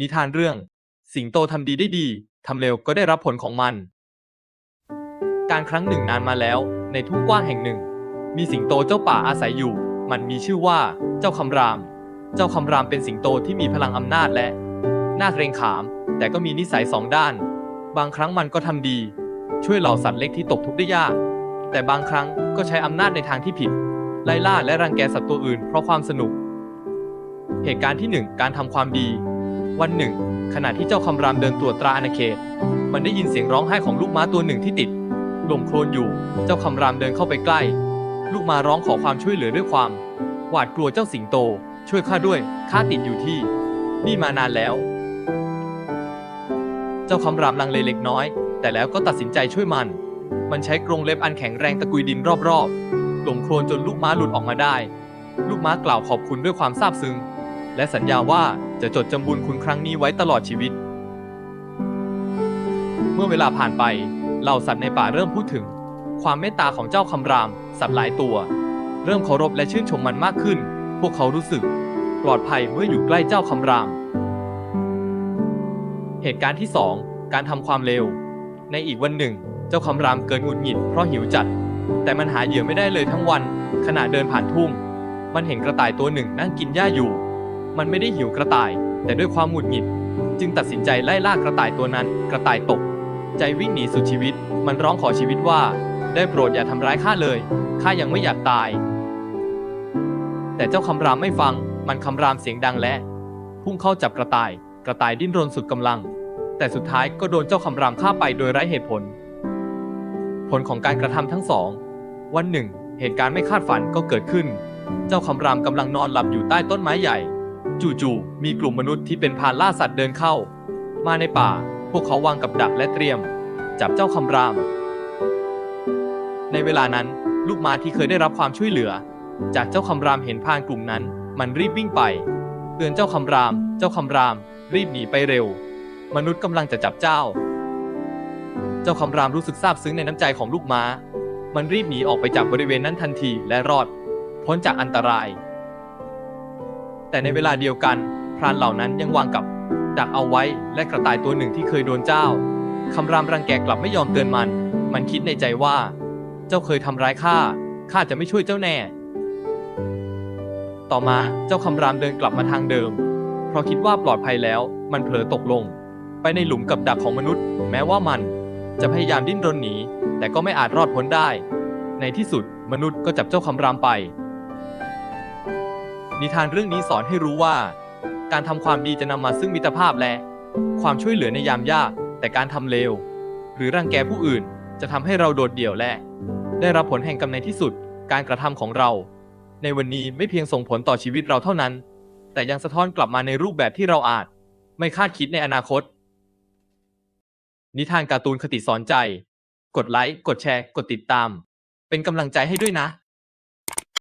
นิทานเรื่อง สิงโตทำดีได้ดีทำเร็วก็ได้รับผลของมัน การครั้งหนึ่งนานมาแล้ว ในทุ่งกว้างแห่งหนึ่ง มีสิงโตเจ้าป่าอาศัยอยู่ มันมีชื่อว่า เจ้าคำราม เจ้าคำรามเป็นสิงโตที่มีพลังอำนาจและน่าเกรงขาม แต่ก็มีนิสัยสองด้าน บางครั้งมันก็ทำดี ช่วยเหล่าสัตว์เล็กที่ตกทุกข์ได้ยาก แต่บางครั้งก็ใช้อำนาจในทางที่ผิด ไล่ล่าและรังแกสัตว์ตัวอื่นเพราะความสนุก เหตุการณ์ที่หนึ่งการทำความดี วันหนึ่ง ขณะที่เจ้าคำรามเดินตรวจตราอาณาเขต มันได้ยินเสียงร้องไห้ของลูกม้าตัวหนึ่งที่ติดลมโคลนอยู่ เจ้าคำรามเดินเข้าไปใกล้ ลูกม้าร้องขอความช่วยเหลือด้วยความ หวาดกลัวเจ้าสิงโต ช่วยข้าด้วยข้าติดอยู่ที่ นี่มานานแล้ว เจ้าคำรามลังเลเล็กน้อย แต่แล้วก็ตัดสินใจช่วยมัน มันใช้กรงเล็บอันแข็งแรงตะกุยดินรอบๆหล่มโคลนจนลูกม้าหลุดออกมาได้ ลูกม้ากล่าวขอบคุณด้วยความซาบซึ้ง และสัญญาว่าจะจดจำบุญคุณครั้งนี้ไว้ตลอดชีวิต เมื่อเวลาผ่านไปเหล่าสัตว์ในป่าเริ่มพูดถึง ความเมตตาของเจ้าคำราม สัตว์หลายตัว เริ่มเคารพและชื่นชมมันมากขึ้น พวกเขารู้สึก ปลอดภัยเมื่ออยู่ใกล้เจ้าคำราม เหตุการณ์ที่ 2 การทำความเร็ว ในอีกวันหนึ่ง เจ้าคำรามเกิดหงุดหงิดเพราะหิวจัด แต่มันหาเหยื่อไม่ได้เลยทั้งวัน ขณะเดินผ่านทุ่ง มันเห็นกระต่ายตัวหนึ่งนั่งกินหญ้าอยู่ มันไม่ได้หิวกระต่าย แต่ด้วยความหงุดหงิด จึงตัดสินใจไล่ล่ากระต่ายตัวนั้น กระต่ายตก ใจวิ่งหนีสุดชีวิต มันร้องขอชีวิตว่า ได้โปรดอย่าทำร้ายข้าเลยข้ายังไม่อยากตาย แต่เจ้าคำรามไม่ฟัง มันคำรามเสียงดังและ พุ่งเข้าจับกระต่าย กระต่ายดิ้นรนสุดกำลัง แต่สุดท้ายก็โดนเจ้าคำรามฆ่าไปโดยไร้เหตุผล ผลของการกระทำทั้งสอง วันหนึ่ง เหตุการณ์ไม่คาดฝันก็เกิดขึ้น เจ้าคำรามกำลังนอนหลับอยู่ใต้ต้นไม้ใหญ่ จู่ๆมีกลุ่มมนุษย์ที่เป็นพานล่าสัตว์เดินเข้า มาในป่า พวกเขาวางกับดักและเตรียม จับเจ้าคำราม ในเวลานั้น ลูกม้าที่เคยได้รับความช่วยเหลือ จากเจ้าคำรามเห็นพรานกลุ่มนั้น มันรีบวิ่งไป เตือนเจ้าคำราม เจ้าคำราม รีบหนีไปเร็ว มนุษย์กำลังจะจับเจ้า เจ้าคำรามรู้สึกซาบซึ้งในน้ำใจของลูกม้า มันรีบหนีออกไปจากบริเวณนั้นทันทีและรอด พ้นจากอันตราย แต่ในเวลาเดียวกัน พรานเหล่านั้นยังวางกับดักเอาไว้และกระต่ายตัวหนึ่งที่เคยโดนเจ้าคำรามรังแกกลับไม่ยอมเตือนมัน มันคิดในใจว่า เจ้าเคยทำร้ายข้าข้าจะไม่ช่วยเจ้าแน่ ต่อมาเจ้าคำรามเดินกลับมาทางเดิม เพราะคิดว่าปลอดภัยแล้ว มันเผลอตกลง ไปในหลุมกับดักของมนุษย์ แม้ว่ามันจะพยายามดิ้นรนหนีแต่ก็ไม่อาจรอดพ้นได้ ในที่สุดมนุษย์ก็จับเจ้าคำรามไป นิทานเรื่องนี้สอนให้รู้ว่า การทำความดีจะนำมาซึ่งมิตรภาพและ ความช่วยเหลือในยามยาก แต่การทำเลว หรือรังแกผู้อื่นจะทำให้เราโดดเดี่ยวและ ได้รับผลแห่งกรรมในที่สุด การกระทำของเรา ในวันนี้ไม่เพียงส่งผลต่อชีวิตเราเท่านั้น แต่ยังสะท้อนกลับมาในรูปแบบที่เราอาจ ไม่คาดคิดในอนาคต นิทานการ์ตูนคติสอนใจ กดไลค์กดแชร์ กดติดตาม เป็นกำลังใจให้ด้วยนะ